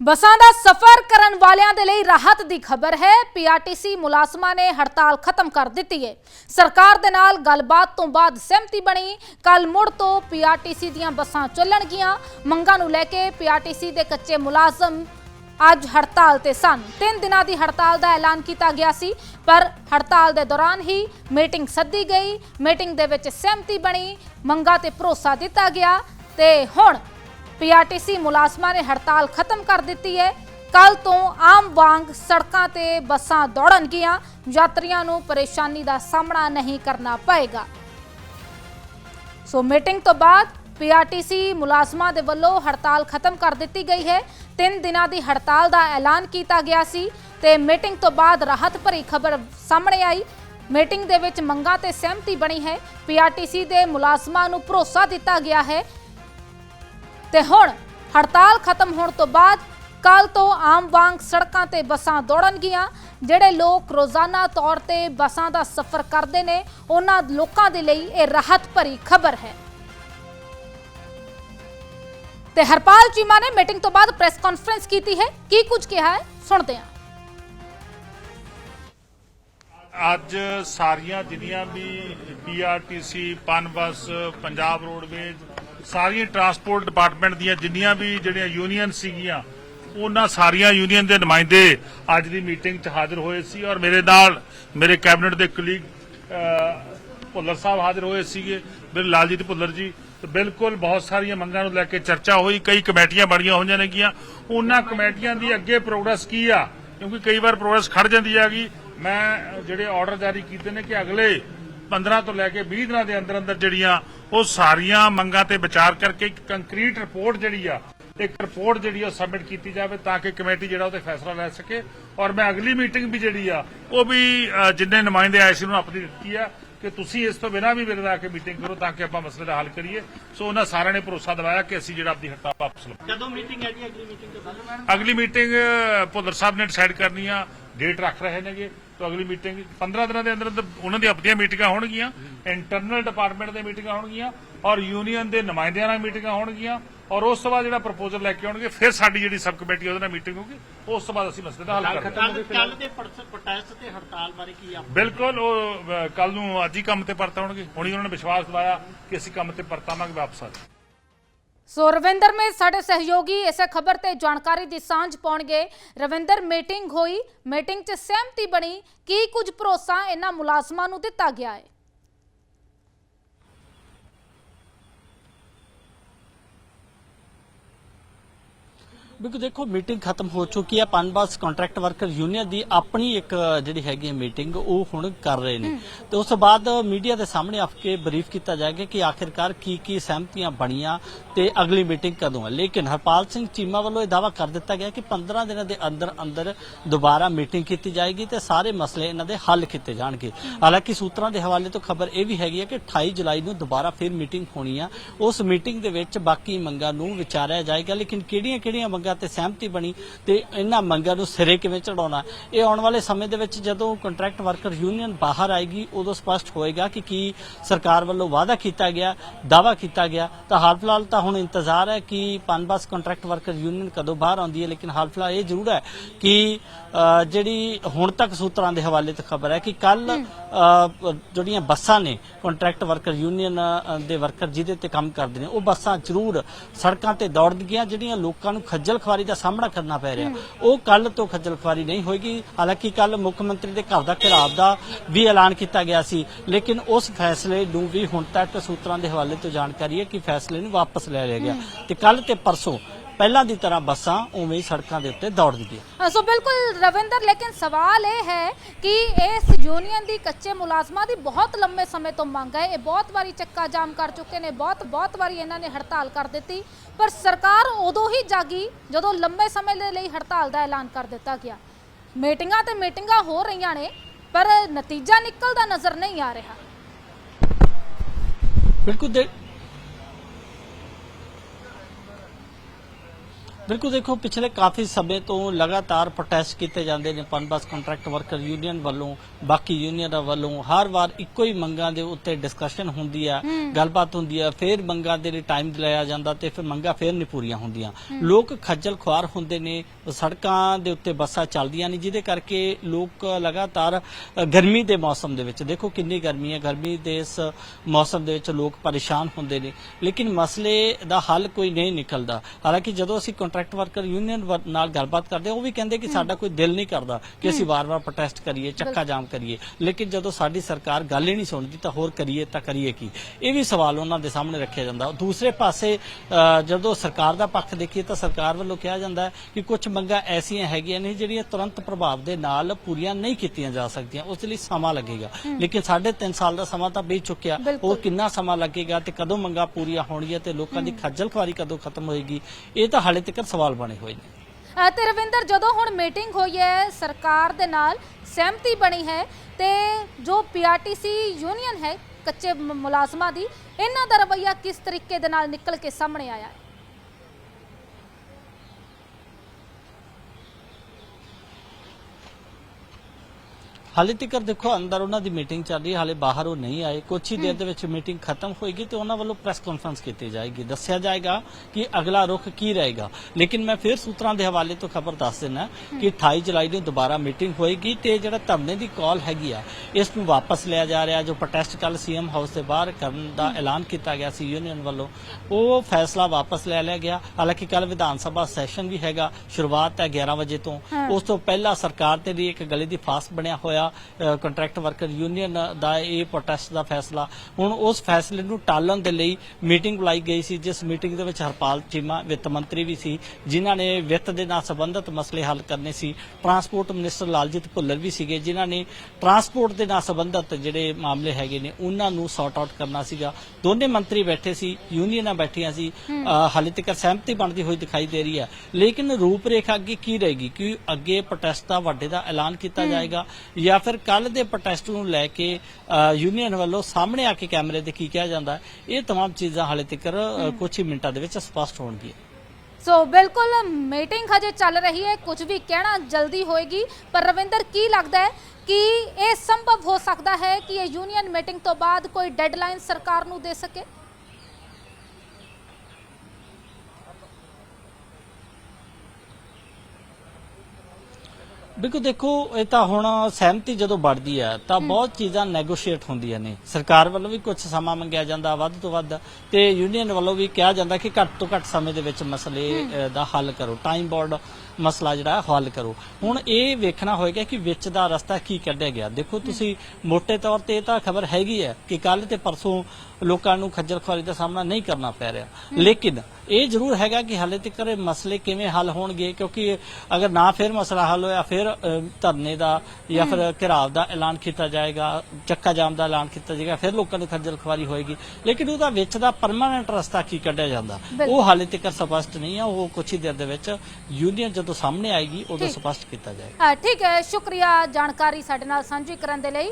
ਬੱਸਾਂ ਦਾ ਸਫ਼ਰ ਕਰਨ ਵਾਲਿਆਂ ਦੇ ਲਈ ਰਾਹਤ ਦੀ ਖਬਰ ਹੈ। ਪੀਆਰਟੀਸੀ ਮੁਲਾਜ਼ਮਾਂ ਨੇ ਹੜਤਾਲ ਖਤਮ ਕਰ ਦਿੱਤੀ ਹੈ। ਸਰਕਾਰ ਦੇ ਨਾਲ ਗੱਲਬਾਤ ਤੋਂ ਬਾਅਦ ਸਹਿਮਤੀ ਬਣੀ, ਕੱਲ ਮੁੜ ਤੋਂ ਪੀਆਰਟੀਸੀ ਦੀਆਂ ਬੱਸਾਂ ਚੱਲਣਗੀਆਂ। ਮੰਗਾਂ ਨੂੰ ਲੈ ਕੇ ਪੀਆਰਟੀਸੀ ਦੇ ਕੱਚੇ ਮੁਲਾਜ਼ਮ ਅੱਜ ਹੜਤਾਲ ਤੇ ਸਨ। ਤਿੰਨ ਦਿਨਾਂ ਦੀ ਹੜਤਾਲ ਦਾ ਐਲਾਨ ਕੀਤਾ ਗਿਆ ਸੀ, ਪਰ ਹੜਤਾਲ ਦੇ ਦੌਰਾਨ ਹੀ ਮੀਟਿੰਗ ਸੱਦੀ ਗਈ। ਮੀਟਿੰਗ ਦੇ ਵਿੱਚ ਸਹਿਮਤੀ ਬਣੀ, ਮੰਗਾਂ ਤੇ ਭਰੋਸਾ ਦਿੱਤਾ ਗਿਆ ਤੇ ਹੁਣ ਪੀਆਰਟੀਸੀ ਮੁਲਾਜ਼ਮਾਂ ਨੇ ਹੜਤਾਲ ਖਤਮ ਕਰ ਦਿੱਤੀ ਹੈ। ਕੱਲ ਤੋਂ ਆਮ ਵਾਂਗ ਸੜਕਾਂ ਤੇ ਬੱਸਾਂ ਦੌੜਨਗੀਆਂ। ਯਾਤਰੀਆਂ ਨੂੰ ਪਰੇਸ਼ਾਨੀ ਦਾ ਸਾਹਮਣਾ ਨਹੀਂ ਕਰਨਾ ਪਏਗਾ। ਸੋ ਮੀਟਿੰਗ ਤੋਂ ਬਾਅਦ ਪੀਆਰਟੀਸੀ ਮੁਲਾਜ਼ਮਾਂ ਦੇ ਵੱਲੋਂ ਹੜਤਾਲ ਖਤਮ ਕਰ ਦਿੱਤੀ ਗਈ ਹੈ। ਤਿੰਨ ਦਿਨਾਂ ਦੀ ਹੜਤਾਲ ਦਾ ਐਲਾਨ ਕੀਤਾ ਗਿਆ ਸੀ ਤੇ ਮੀਟਿੰਗ ਤੋਂ ਬਾਅਦ ਰਾਹਤ ਭਰੀ ਖਬਰ ਸਾਹਮਣੇ ਆਈ। ਮੀਟਿੰਗ ਦੇ ਵਿੱਚ ਮੰਗਾਂ ਤੇ ਸਹਿਮਤੀ ਬਣੀ ਹੈ। ਪੀਆਰਟੀਸੀ ਦੇ ਮੁਲਾਜ਼ਮਾਂ ਨੂੰ ਭਰੋਸਾ ਦਿੱਤਾ ਗਿਆ ਹੈ ਤੇ ਹੁਣ ਹੜਤਾਲ ਖਤਮ ਹੋਣ ਤੋਂ ਬਾਅਦ ਕੱਲ ਤੋਂ ਆਮ ਵਾਂਗ ਸੜਕਾਂ ਤੇ ਬੱਸਾਂ ਦੌੜਨਗੀਆਂ। ਜਿਹੜੇ ਲੋਕ ਰੋਜ਼ਾਨਾ ਤੌਰ ਤੇ ਬੱਸਾਂ ਦਾ ਸਫ਼ਰ ਕਰਦੇ ਨੇ, ਉਹਨਾਂ ਲੋਕਾਂ ਦੇ ਲਈ ਇਹ ਰਾਹਤ ਭਰੀ ਖਬਰ ਹੈ। ਤੇ ਹਰਪਾਲ ਚੀਮਾ ਨੇ ਮੀਟਿੰਗ ਤੋਂ ਬਾਅਦ ਪ੍ਰੈਸ ਕਾਨਫਰੰਸ ਕੀਤੀ ਹੈ। ਕੀ ਕੁਝ ਕਿਹਾ ਹੈ? ਸੁਣਦੇ ਹਾਂ। ਅੱਜ ਸਾਰੀਆਂ ਜਿੰਨੀਆਂ ਵੀ ਪੀਆਰਟੀਸੀ ਪਨ ਪੰਜਾਬ ਰੋਡਵੇਜ਼ ਸਾਰੀਆਂ ਟਰਾਂਸਪੋਰਟ ਡਿਪਾਰਟਮੈਂਟ ਦੀਆਂ ਜਿੰਨੀਆਂ ਵੀ ਜਿਹੜੀਆਂ ਯੂਨੀਅਨ ਸੀਗੀਆਂ, ਉਹਨਾਂ ਸਾਰੀਆਂ ਯੂਨੀਅਨ ਦੇ ਨੁਮਾਇੰਦੇ ਅੱਜ ਦੀ ਮੀਟਿੰਗ 'ਚ ਹਾਜ਼ਰ ਹੋਏ ਸੀ ਔਰ ਮੇਰੇ ਨਾਲ ਮੇਰੇ ਕੈਬਨਿਟ ਦੇ ਕਲੀਗ ਭੁੱਲਰ ਸਾਹਿਬ ਹਾਜ਼ਰ ਹੋਏ ਸੀਗੇ, ਮੇਰੇ ਲਾਲਜੀਤ ਭੁੱਲਰ ਜੀ। ਬਿਲਕੁਲ ਬਹੁਤ ਸਾਰੀਆਂ ਮੰਗਾਂ ਨੂੰ ਲੈ ਕੇ ਚਰਚਾ ਹੋਈ, ਕਈ ਕਮੇਟੀਆਂ ਬਣੀਆਂ ਹੋਈਆਂ ਨੇਗੀਆਂ ਉਹਨਾਂ ਕਮੇਟੀਆਂ ਦੀ ਅੱਗੇ ਪ੍ਰੋਗਰੈਸ ਕੀ ਆ? ਕਿਉਂਕਿ ਕਈ ਵਾਰ ਪ੍ਰੋਗਰੈਸ ਖੜ ਜਾਂਦੀ ਹੈਗੀ। ਮੈਂ ਜਿਹੜੇ ਆਰਡਰ ਜਾਰੀ ਕੀਤੇ ਨੇ ਕਿ ਅਗਲੇ 15 ਤੋਂ ਲੈ ਕੇ 20 ਦਿਨਾਂ ਦੇ ਅੰਦਰ ਅੰਦਰ ਜਿਹੜੀਆਂ ਉਹ ਸਾਰੀਆਂ ਮੰਗਾਂ ਤੇ ਵਿਚਾਰ ਕਰਕੇ ਇੱਕ ਕੰਕਰੀਟ ਰਿਪੋਰਟ ਜਿਹੜੀ ਆ ਇੱਕ ਰਿਪੋਰਟ ਜਿਹੜੀ ਆ ਸਬਮਿਟ ਕੀਤੀ ਜਾਵੇ ਤਾਂ ਕਿ ਕਮੇਟੀ ਜਿਹੜਾ ਉਹ ਤੇ ਫੈਸਲਾ ਲੈ ਸਕੇ। ਔਰ ਮੈਂ ਅਗਲੀ ਮੀਟਿੰਗ ਵੀ ਜਿਹੜੀ ਆ ਉਹ ਵੀ ਜਿੰਨੇ ਨੁਮਾਇੰਦੇ ਆਏ ਸੀ ਉਹਨੂੰ ਆਪਣੀ ਦਿੱਤੀ ਆ ਕਿ ਤੁਸੀਂ ਇਸ ਤੋਂ ਬਿਨਾਂ ਵੀ ਮੇਰੇ ਨਾਲ ਆ ਕੇ ਮੀਟਿੰਗ ਕਰੋ ਤਾਂ ਕਿ ਆਪਾਂ ਮਸਲੇ ਦਾ ਹੱਲ ਕਰੀਏ। ਸੋ ਉਹਨਾਂ ਸਾਰਿਆਂ ਨੇ ਭਰੋਸਾ ਦਿਵਾਇਆ ਕਿ ਅਸੀਂ ਜਿਹੜਾ ਆਪਣੀ ਹੜਤਾਲ ਵਾਪਸ ਲਵਾਂਗੇ। ਕਦੋਂ ਮੀਟਿੰਗ ਹੈ ਜੀ ਅਗਲੀ ਮੀਟਿੰਗ ਤੋਂ ਬਾਅਦ ਅਗਲੀ ਮੀਟਿੰਗ ਭੁੱਲਰ ਸਾਹਿਬ ਨੇ ਡਿਸਾਈਡ ਕਰਨੀ ਆ ਡੇਟ ਰੱਖ ਰਹੇ ਨੇਗੇ। ਤਾਂ ਅਗਲੀ ਮੀਟਿੰਗ 15 ਦਿਨਾਂ ਦੇ ਅੰਦਰ ਅੰਦਰ ਉਹਨਾਂ ਦੀਆਂ ਆਪਣੀਆਂ ਮੀਟਿੰਗਾਂ ਹੋਣਗੀਆਂ ਇੰਟਰਨਲ ਡਿਪਾਰਟਮੈਂਟ ਦੇ ਮੀਟਿੰਗਾਂ ਹੋਣਗੀਆਂ ਔਰ ਯੂਨੀਅਨ ਦੇ ਨੁਮਾਇੰਦਿਆਂ ਨਾਲ ਮੀਟਿੰਗਾਂ ਹੋਣਗੀਆਂ ਔਰ ਉਸ ਤੋਂ ਬਾਅਦ ਜਿਹੜਾ ਪ੍ਰਪੋਜ਼ਲ ਲੈ ਕੇ ਆਉਣਗੇ ਫਿਰ ਸਾਡੀ ਜਿਹੜੀ ਸਬ ਕਮੇਟੀ ਉਹਦੇ ਨਾਲ ਮੀਟਿੰਗ ਹੋਊਗੀ ਉਸ ਤੋਂ ਬਾਅਦ ਅਸੀਂ ਮਸਲੇ ਦਾ ਹੱਲ ਕਰਾਂਗੇ ਕੱਲ ਕੱਲ ਦੇ ਪ੍ਰੋਟੈਸਟ ਤੇ ਹੜਤਾਲ ਬਾਰੇ ਕੀ ਆਪ ਬਿਲਕੁਲ ਉਹ ਕੱਲ ਨੂੰ ਅੱਜ ਹੀ ਕੰਮ ਤੇ ਪਰਤ ਆਉਣਗੇ ਹੁਣੀ ਉਹਨਾਂ ਨੇ ਵਿਸ਼ਵਾਸ ਦਿਵਾਇਆ ਕਿ ਅਸੀਂ ਕੰਮ ਤੇ ਪਰਤਾਵਾਂਗੇ ਵਾਪਸ ਆ। ਸੋ ਰਵਿੰਦਰ ਮੇ ਸਾਡੇ ਸਹਿਯੋਗੀ ਇਸੇ ਖਬਰ ਤੇ ਜਾਣਕਾਰੀ ਦੀ ਸਾਂਝ ਪਾਉਣਗੇ। ਰਵਿੰਦਰ ਮੀਟਿੰਗ ਹੋਈ। ਮੀਟਿੰਗ 'ਚ ਸਹਿਮਤੀ ਬਣੀ ਕੀ ਕੁਝ ਭਰੋਸਾ ਇਹਨਾਂ ਮੁਲਾਜ਼ਮਾਂ ਨੂੰ ਦਿੱਤਾ ਗਿਆ ਹੈ। ਬਿਲਕੁਲ ਦੇਖੋ ਮੀਟਿੰਗ ਖਤਮ ਹੋ ਚੁੱਕੀ ਹੈ। ਪਨਬਸ ਕੰਟਰੈਕਟ ਵਰਕਰ ਯੂਨੀਅਨ ਦੀ ਆਪਣੀ ਇੱਕ ਜਿਹੜੀ ਹੈਗੀ ਮੀਟਿੰਗ ਉਹ ਹੁਣ ਕਰ ਰਹੇ ਨੇ। ਤੇ ਉਸ ਤੋਂ ਬਾਅਦ ਮੀਡੀਆ ਦੇ ਸਾਹਮਣੇ ਆ ਕੇ ਬਰੀਫ ਕੀਤਾ ਜਾਏਗਾ ਕਿ ਆਖਿਰਕਾਰ ਕੀ ਕੀ ਸਹਿਮਤੀਆਂ ਬਣੀਆਂ ਤੇ ਅਗਲੀ ਮੀਟਿੰਗ ਕਦੋਂ ਹੈ। ਲੇਕਿਨ ਹਰਪਾਲ ਸਿੰਘ ਚੀਮਾ ਵੱਲੋਂ ਇਹ ਦਾਵਾ ਕਰ ਦਿੱਤਾ ਗਿਆ ਕਿ 15 ਦਿਨਾਂ ਦੇ ਅੰਦਰ ਅੰਦਰ ਦੁਬਾਰਾ ਮੀਟਿੰਗ ਕੀਤੀ ਜਾਏਗੀ ਤੇ ਸਾਰੇ ਮਸਲੇ ਇਹਨਾਂ ਦੇ ਹੱਲ ਕੀਤੇ ਜਾਣਗੇ। ਹਾਲਾਂਕਿ ਸੂਤਰਾਂ ਦੇ ਹਵਾਲੇ ਤੋਂ ਖਬਰ ਇਹ ਵੀ ਹੈਗੀ ਹੈ ਕਿ 28 ਜੁਲਾਈ ਨੂੰ ਦੁਬਾਰਾ ਫਿਰ ਮੀਟਿੰਗ ਹੋਣੀ ਆ। ਉਸ ਮੀਟਿੰਗ ਦੇ ਵਿੱਚ ਬਾਕੀ ਮੰਗਾਂ ਨੂੰ ਵਿਚਾਰਿਆ ਜਾਏਗਾ ਲੇਕਿਨ ਕਿਹੜੀਆਂ-ਕਿਹੜੀਆਂ ਮੰਗਾਂ ਤੇ ਸਹਿਮਤੀ ਬਣੀ ਤੇ ਇਹਨਾਂ ਮੰਗਾਂ ਨੂੰ ਸਿਰੇ ਕਿਵੇਂ ਚੜਾਉਣਾ ਇਹ ਆਉਣ ਵਾਲੇ ਸਮੇਂ ਦੇ ਵਿੱਚ ਜਦੋਂ ਕੰਟਰੈਕਟ ਵਰਕਰ ਯੂਨੀਅਨ ਬਾਹਰ ਆਏਗੀ ਉਦੋਂ ਸਪਸ਼ਟ ਹੋਏਗਾ ਕਿ ਕੀ ਸਰਕਾਰ ਵੱਲੋਂ ਵਾਅਦਾ ਕੀਤਾ ਗਿਆ ਦਾਵਾ ਕੀਤਾ ਗਿਆ। ਤਾਂ ਹਾਲ ਫਿਲਹਾਲ ਤਾਂ ਹੁਣ ਇੰਤਜ਼ਾਰ ਹੈ ਕਿ ਪਨਬਸ ਕੰਟਰੈਕਟ ਵਰਕਰ ਯੂਨੀਅਨ ਕਦੋਂ ਬਾਹਰ ਆਉਂਦੀ ਹੈ ਲੇਕਿਨ ਹਾਲ ਫਿਲਹਾਲ ਇਹ ਜ਼ਰੂਰ ਹੈ ਕਿ ਜਿਹੜੀ ਹੁਣ ਤੱਕ ਸੂਤਰਾਂ ਦੇ ਹਵਾਲੇ ਤੋਂ ਖਬਰ ਹੈ ਕਿ ਕੱਲ ਜਿਹੜੀਆਂ ਬੱਸਾਂ ਨੇ ਕੰਟਰੈਕਟ ਵਰਕਰ ਯੂਨੀਅਨ ਦੇ ਵਰਕਰ ਜਿਹਦੇ ਤੇ ਕੰਮ ਕਰਦੇ ਨੇ ਉਹ ਬੱਸਾਂ ਜ਼ਰੂਰ ਸੜਕਾਂ ਤੇ ਦੌੜਦੀਆਂ ਜਿਹੜੀਆਂ ਲੋਕਾਂ ਨੂੰ ਖੱਜਲ ਖਵਾਰੀ ਦਾ ਸਾਹਮਣਾ ਕਰਨਾ ਪੈ ਰਿਹਾ। ਉਹ ਕੱਲ ਤੋਂ ਖੱਜਲ ਖਵਾਰੀ ਨਹੀਂ ਹੋਏਗੀ। ਹਾਲਾਂਕਿ ਕੱਲ ਮੁੱਖ ਮੰਤਰੀ ਦੇ ਘਰ ਦਾ ਘਿਰਾਵ ਦਾ ਵੀ ਐਲਾਨ ਕੀਤਾ ਗਿਆ ਸੀ। ਲੇਕਿਨ ਉਸ ਫੈਸਲੇ ਨੂੰ ਵੀ ਹੁਣ ਤੱਕ ਸੂਤਰਾਂ ਦੇ ਹਵਾਲੇ ਤੋਂ ਜਾਣਕਾਰੀ ਹੈ ਕਿ ਫੈਸਲੇ ਨੂੰ ਵਾਪਸ ਲੈ ਲਿਆ ਗਿਆ। ਤੇ ਕੱਲ ਤੇ ਪਰਸੋਂ ਪਹਿਲਾਂ ਦੀ ਤਰ੍ਹਾਂ ਬੱਸਾਂ ਉਵੇਂ ਹੀ ਸੜਕਾਂ ਦੇ ਉੱਤੇ ਦੌੜਨਗੀਆਂ ਅ, ਸੋ ਬਿਲਕੁਲ ਰਵਿੰਦਰ ਲੇਕਿਨ ਸਵਾਲ ਇਹ ਹੈ ਕਿ ਇਸ ਯੂਨੀਅਨ ਦੀ ਕੱਚੇ ਮੁਲਾਜ਼ਮਾਂ ਦੀ ਬਹੁਤ ਲੰਮੇ ਸਮੇਂ ਤੋਂ ਮੰਗ ਹੈ। ਇਹ ਬਹੁਤ ਵਾਰੀ ਚੱਕਾ ਜਾਮ ਕਰ ਚੁੱਕੇ ਨੇ ਬਹੁਤ ਬਹੁਤ ਵਾਰੀ ਇਹਨਾਂ ਨੇ ਹੜਤਾਲ ਕਰ ਦਿੱਤੀ। ਪਰ ਸਰਕਾਰ ਉਦੋਂ ਹੀ ਜਾਗੀ ਜਦੋਂ ਲੰਮੇ ਸਮੇਂ ਦੇ ਲਈ ਹੜਤਾਲ ਦਾ ਐਲਾਨ ਕਰ ਦਿੱਤਾ ਗਿਆ। ਮੀਟਿੰਗਾਂ ਤੇ ਮੀਟਿੰਗਾਂ ਹੋ ਰਹੀਆਂ ਨੇ ਪਰ ਨਤੀਜਾ ਨਿਕਲਦਾ ਨਜ਼ਰ ਨਹੀਂ ਆ ਰਿਹਾ। ਬਿਲਕੁਲ ਬਿਲਕੁਲ ਦੇਖੋ ਪਿਛਲੇ ਕਾਫੀ ਸਮੇਂ ਤੋਂ ਲਗਾਤਾਰ ਪ੍ਰੋਟੈਸਟ ਕੀਤੇ ਜਾਂਦੇ ਨੇ ਪਨਬਸ ਕੰਟਰੈਕਟ ਵਰਕਰ ਯੂਨੀਅਨ ਵੱਲੋਂ ਬਾਕੀ ਯੂਨੀਅਨਾਂ ਵੱਲੋਂ। ਹਰ ਵਾਰ ਇੱਕੋ ਹੀ ਮੰਗਾਂ ਦੇ ਉੱਤੇ ਡਿਸਕਸ਼ਨ ਹੁੰਦੀ ਆ ਗੱਲਬਾਤ ਹੁੰਦੀ ਆ ਫਿਰ ਮੰਗਾਂ ਦੇ ਲਈ ਟਾਈਮ ਦਿਲਾਇਆ ਜਾਂਦਾ ਤੇ ਫਿਰ ਮੰਗਾਂ ਫਿਰ ਨਹੀਂ ਪੂਰੀਆਂ ਹੁੰਦੀਆਂ। ਲੋਕ ਖੱਜਲ ਖੁਆਰ ਹੁੰਦੇ ਨੇ ਸੜਕਾਂ ਦੇ ਉੱਤੇ ਬੱਸਾਂ ਚੱਲਦੀਆਂ ਨਹੀਂ ਜਿਹਦੇ ਕਰਕੇ ਲੋਕ ਲਗਾਤਾਰ ਗਰਮੀ ਦੇ ਮੌਸਮ ਦੇ ਵਿੱਚ ਦੇਖੋ ਕਿੰਨੀ ਗਰਮੀ ਹੈ ਗਰਮੀ ਦੇ ਇਸ ਮੌਸਮ ਦੇ ਵਿੱਚ ਲੋਕ ਪਰੇਸ਼ਾਨ ਹੁੰਦੇ ਨੇ। ਲੇਕਿਨ ਮਸਲੇ ਦਾ ਹੱਲ ਕੋਈ ਨਹੀਂ ਨਿਕਲਦਾ। ਹਾਲਾਂਕਿ ਜਦੋਂ ਅਸੀਂ ਕੰਟਰੈਕਟ ਵਰਕਰ ਯੂਨੀਅਨ ਨਾਲ ਗੱਲਬਾਤ ਕਰਦੇ ਉਹ ਵੀ ਕਹਿੰਦੇ ਕਿ ਸਾਡਾ ਕੋਈ ਦਿਲ ਨਹੀਂ ਕਰਦਾ ਕਿ ਅਸੀਂ ਵਾਰ-ਵਾਰ ਪ੍ਰੋਟੈਸਟ ਕਰੀਏ ਚੱਕਾ ਜਾਮ ਕਰੀਏ। ਲੇਕਿਨ ਜਦੋਂ ਸਾਡੀ ਸਰਕਾਰ ਗੱਲ ਹੀ ਨਹੀਂ ਸੁਣਦੀ ਤਾਂ ਹੋਰ ਕਰੀਏ ਤਾਂ ਕਰੀਏ ਕੀ? ਇਹ ਵੀ ਸਵਾਲ ਉਹਨਾਂ ਦੇ ਸਾਹਮਣੇ ਰੱਖਿਆ ਜਾਂਦਾ। ਦੂਸਰੇ ਪਾਸੇ ਜਦੋਂ ਸਰਕਾਰ ਦਾ ਪੱਖ ਦੇਖੀਏ ਤਾਂ ਸਰਕਾਰ ਵੱਲੋਂ ਕਿਹਾ ਜਾਂਦਾ ਕਿ ਕੁਝ ਮੰਗਾਂ ਐਸੀਆਂ ਹੈਗੀਆਂ ਨੇ ਜਿਹੜੀਆਂ ਤੁਰੰਤ ਪ੍ਰਭਾਵ ਦੇ ਨਾਲ ਪੂਰੀਆਂ ਨਹੀਂ ਕੀਤੀਆਂ ਜਾ ਸਕਦੀਆਂ। ਉਸ ਲਈ ਸਮਾਂ ਲੱਗੇਗਾ। ਲੇਕਿਨ ਸਾਢੇ ਤਿੰਨ ਸਾਲ ਦਾ ਸਮਾਂ ਤਾਂ ਬੀਤ ਚੁੱਕਿਆ। ਉਹ ਕਿੰਨਾ ਸਮਾਂ ਲੱਗੇਗਾ ਤੇ ਕਦੋਂ ਮੰਗਾਂ ਪੂਰੀਆਂ ਹੋਣਗੀਆਂ ਤੇ ਲੋਕਾਂ ਦੀ ਖੱਜਲ ਖੁਆਰੀ ਕਦੋਂ ਖਤਮ ਹੋਏਗੀ? ਇਹ ਤਾਂ ਹਾਲੇ ਤੱਕ ਸਵਾਲ ਬਣੇ ਹੋਏ ਨੇ। ਅ, ਤੇ ਰਵਿੰਦਰ ਜਦੋਂ ਹੁਣ ਮੀਟਿੰਗ ਹੋਈ ਹੈ ਸਰਕਾਰ ਦੇ ਨਾਲ ਸਹਿਮਤੀ ਬਣੀ ਹੈ ਤੇ ਜੋ ਪੀਆਰਟੀਸੀ ਯੂਨੀਅਨ ਹੈ ਕੱਚੇ ਮੁਲਾਜ਼ਮਾਂ ਦੀ ਇਹਨਾਂ ਦਾ ਰਵੱਈਆ ਕਿਸ ਤਰੀਕੇ ਦੇ ਨਾਲ ਨਿਕਲ ਕੇ ਸਾਹਮਣੇ ਆਇਆ ਹੈ? ਹਾਲੇ ਤੱਕ ਦੇਖੋ ਅੰਦਰ ਉਹਨਾਂ ਦੀ ਮੀਟਿੰਗ ਚੱਲ ਰਹੀ ਹਾਲੇ ਬਾਹਰ ਉਹ ਨਹੀਂ ਆਏ। ਕੁਛ ਹੀ ਦੇਰ ਦੇ ਵਿੱਚ ਮੀਟਿੰਗ ਖਤਮ ਹੋਏਗੀ ਤੇ ਉਹਨਾਂ ਵੱਲੋਂ ਪ੍ਰੈਸ ਕਾਨਫਰੰਸ ਕੀਤੀ ਜਾਏਗੀ। ਦੱਸਿਆ ਜਾਏਗਾ ਕਿ ਅਗਲਾ ਰੁਖ ਕੀ ਰਹੇਗਾ। ਲੇਕਿਨ ਮੈਂ ਫਿਰ ਸੂਤਰਾਂ ਦੇ ਹਵਾਲੇ ਤੋਂ ਖਬਰ ਦੱਸ ਦਿੰਦਾ ਕਿ 28 ਜੁਲਾਈ ਨੂੰ ਦੁਬਾਰਾ ਮੀਟਿੰਗ ਹੋਏਗੀ ਤੇ ਜਿਹੜਾ ਧਰਨੇ ਦੀ ਕਾਲ ਹੈਗੀ ਆ ਇਸ ਨੂੰ ਵਾਪਸ ਲਿਆ ਜਾ ਰਿਹਾ ਜੋ ਪ੍ਰੋਟੈਸਟ ਕੱਲ ਸੀਐਮ ਹਾਊਸ ਦੇ ਬਾਹਰ ਕਰਨ ਦਾ ਐਲਾਨ ਕੀਤਾ ਗਿਆ ਸੀ ਯੂਨੀਅਨ ਵੱਲੋਂ। ਉਹ ਫੈਸਲਾ ਵਾਪਸ ਲੈ ਲਿਆ ਗਿਆ। ਹਾਲਾਂਕਿ ਕੱਲ ਵਿਧਾਨ ਸਭਾ ਸੈਸ਼ਨ ਵੀ ਹੈਗਾ ਸ਼ੁਰੂਆਤ ਹੈ 11 ਵਜੇ ਤੋਂ। ਉਸ ਤੋਂ ਪਹਿਲਾਂ ਸਰਕਾਰ ਤੇ ਵੀ ਇੱਕ ਗਲੇ ਦੀ ਫਾਸ ਬਣਿਆ ਹੋਇਆ। ਕੰਟਰੈਕਟ ਵਰਕਰ ਯੂਨੀਅਨ ਦਾ ਇਹ ਪ੍ਰੋਟੈਸਟ ਦਾ ਫੈਸਲਾ। ਹੁਣ ਉਸ ਫੈਸਲੇ ਨੂੰ ਟਾਲਣ ਦੇ ਲਈ ਮੀਟਿੰਗ ਬੁਲਾਈ ਗਈ ਸੀ ਜਿਸ ਮੀਟਿੰਗ ਦੇ ਵਿੱਚ ਹਰਪਾਲ ਚੀਮਾ ਵਿੱਤ ਮੰਤਰੀ ਵੀ ਸੀ ਜਿਨ੍ਹਾਂ ਨੇ ਵਿੱਤ ਦੇ ਨਾਲ ਸੰਬੰਧਿਤ ਮਸਲੇ ਹੱਲ ਕਰਨੇ ਸੀ। ਟਰਾਂਸਪੋਰਟ ਮਿਨਿਸਟਰ ਲਾਲਜੀਤ ਭੁੱਲਰ ਵੀ ਸੀਗੇ ਜਿਨ੍ਹਾਂ ਨੇ ਟਰਾਂਸਪੋਰਟ ਦੇ ਨਾਲ ਸੰਬੰਧਿਤ ਜਿਹੜੇ ਮਾਮਲੇ ਹੈਗੇ ਨੇ ਉਹਨਾਂ ਨੂੰ ਸੌਟ ਆਊਟ ਕਰਨਾ ਸੀਗਾ। ਦੋਨੇ ਮੰਤਰੀ ਬੈਠੇ ਸੀ ਯੂਨੀਅਨਾਂ ਬੈਠੀਆਂ ਸੀ। ਹਾਲੇ ਤੱਕ ਸਹਿਮਤੀ ਬਣਦੀ ਹੋਈ ਦਿਖਾਈ ਦੇ ਰਹੀ ਹੈ। ਲੇਕਿਨ ਰੂਪਰੇਖਾ ਅੱਗੇ ਕੀ ਰਹੇਗੀ? ਕਿ ਅੱਗੇ ਪ੍ਰੋਟੈਸਟ ਦਾ ਵੱਡੇ ਦਾ ਐਲਾਨ ਕੀਤਾ ਜਾਏਗਾ? ਜਾਂ ਜਾਂ ਫਿਰ ਕੱਲ ਦੇ ਪ੍ਰੋਟੈਸਟ ਨੂੰ ਲੈ ਕੇ ਯੂਨੀਅਨ ਵੱਲੋਂ ਸਾਹਮਣੇ ਆ ਕੇ ਕੈਮਰੇ ਤੇ ਕੀ ਕਿਹਾ ਜਾਂਦਾ ਇਹ ਤਮਾਮ ਚੀਜ਼ਾਂ ਹਾਲੇ ਤੱਕ ਕੁਝ ਹੀ। ਮਿੰਟਾਂ ਦੇ ਵਿੱਚ ਸਪਸ਼ਟ ਹੋਣਗੀਆਂ। ਸੋ ਬਿਲਕੁਲ ਮੀਟਿੰਗ ਹਜੇ ਚੱਲ ਰਹੀ ਹੈ ਕੁਝ ਵੀ ਕਹਿਣਾ ਜਲਦੀ ਹੋਏਗੀ ਪਰ ਰਵਿੰਦਰ ਕੀ ਲੱਗਦਾ ਹੈ ਕਿ ਇਹ ਸੰਭਵ ਹੋ ਸਕਦਾ ਹੈ ਕਿ ਇਹ ਯੂਨੀਅਨ ਮੀਟਿੰਗ ਤੋਂ ਬਾਅਦ ਕੋਈ ਡੈਡਲਾਈਨ ਸਰਕਾਰ ਨੂੰ ਦੇ ਸਕੇ? ਬਿਲਕੁਲ ਦੇਖੋ ਇਹ ਤਾਂ ਹੁਣ ਸਹਿਮਤੀ ਜਦੋਂ बढ़ਦੀ ਹੈ ਤਾਂ ਬਹੁਤ ਚੀਜ਼ਾਂ ਨੈਗੋਸ਼ੀਏਟ ਹੁੰਦੀਆਂ ਨੇ। ਸਰਕਾਰ ਵੱਲੋਂ ਵੀ ਕੁਝ ਸਮਾਂ ਮੰਗਿਆ ਜਾਂਦਾ ਵੱਧ ਤੋਂ ਵੱਧ। ਤੇ ਯੂਨੀਅਨ ਵੱਲੋਂ ਵੀ ਕਿਹਾ ਜਾਂਦਾ ਕਿ ਘੱਟ ਤੋਂ ਘੱਟ ਸਮੇਂ ਦੇ ਵਿੱਚ ਮਸਲੇ ਦਾ ਹੱਲ ਕਰੋ। ਟਾਈਮ ਬੋਰਡ ਮਸਲਾ ਜਿਹੜਾ ਹੱਲ ਕਰੋ। ਹੁਣ ਇਹ ਵੇਖਣਾ ਹੋਏਗਾ ਕਿ ਵਿੱਚ ਦਾ ਰਸਤਾ ਕੀ ਕੱਢਿਆ ਗਿਆ। ਦੇਖੋ ਤੁਸੀਂ ਮੋٹے ਤੌਰ ਤੇ ਇਹ ਤਾਂ ਖਬਰ ਹੈਗੀ ਹੈ ਕਿ ਕੱਲ ਤੇ ਪਰਸੋਂ ਲੋਕਾਂ ਨੂੰ ਖੱਜਲ ਖੁਆਰੀ ਦਾ ਸਾਹਮਣਾ ਨਹੀਂ ਕਰਨਾ ਪੈ ਰਿਹਾ। ਲੇਕਿਨ ਇਹ ਜ਼ਰੂਰ ਹੈਗਾ ਕਿ ਹਾਲੇ ਤੱਕ ਇਹ ਮਸਲੇ ਕਿਵੇਂ ਹੱਲ ਹੋਣਗੇ ਕਿਉਂਕਿ ਅਗਰ ਨਾ ਫਿਰ ਮਸਲਾ ਹੱਲ ਹੋਇਆ ਫਿਰ ਧਰਨੇ ਦਾ ਜਾਂ ਫਿਰ ਘਿਰਾਵ ਦਾ ਐਲਾਨ ਕੀਤਾ ਜਾਏਗਾ ਚੱਕਾ ਜਾਮ ਦਾ ਐਲਾਨ ਕੀਤਾ ਜਾਏਗਾ ਫਿਰ ਲੋਕਾਂ ਨੂੰ ਖੱਜਲ ਖੁਆਰੀ ਹੋਏਗੀ। ਲੇਕਿਨ ਉਹਦਾ ਵਿੱਚ ਦਾ ਪਰਮਾਨੈਂਟ ਰਸਤਾ ਕੀ ਕੱਢਿਆ ਜਾਂਦਾ? ਉਹ ਹਾਲੇ ਤੱਕ ਸਪਸ਼ਟ ਨਹੀਂ ਹੈ ਉਹ ਕੁਝ ਹੀ ਦੇਰ ਦੇ ਵਿੱਚ ਯੂਨੀਅਨ ਜਦੋਂ ਸਾਹਮਣੇ ਆਏਗੀ ਉਦੋਂ। ਸਪਸ਼ਟ ਕੀਤਾ ਜਾਏਗਾ। ਹਾਂ ਠੀਕ ਹੈ। ਸ਼ੁਕਰੀਆ ਜਾਣਕਾਰੀ ਸਾਡੇ ਨਾਲ ਸਾਂਝੀ ਕਰਨ ਦੇ ਲਈ।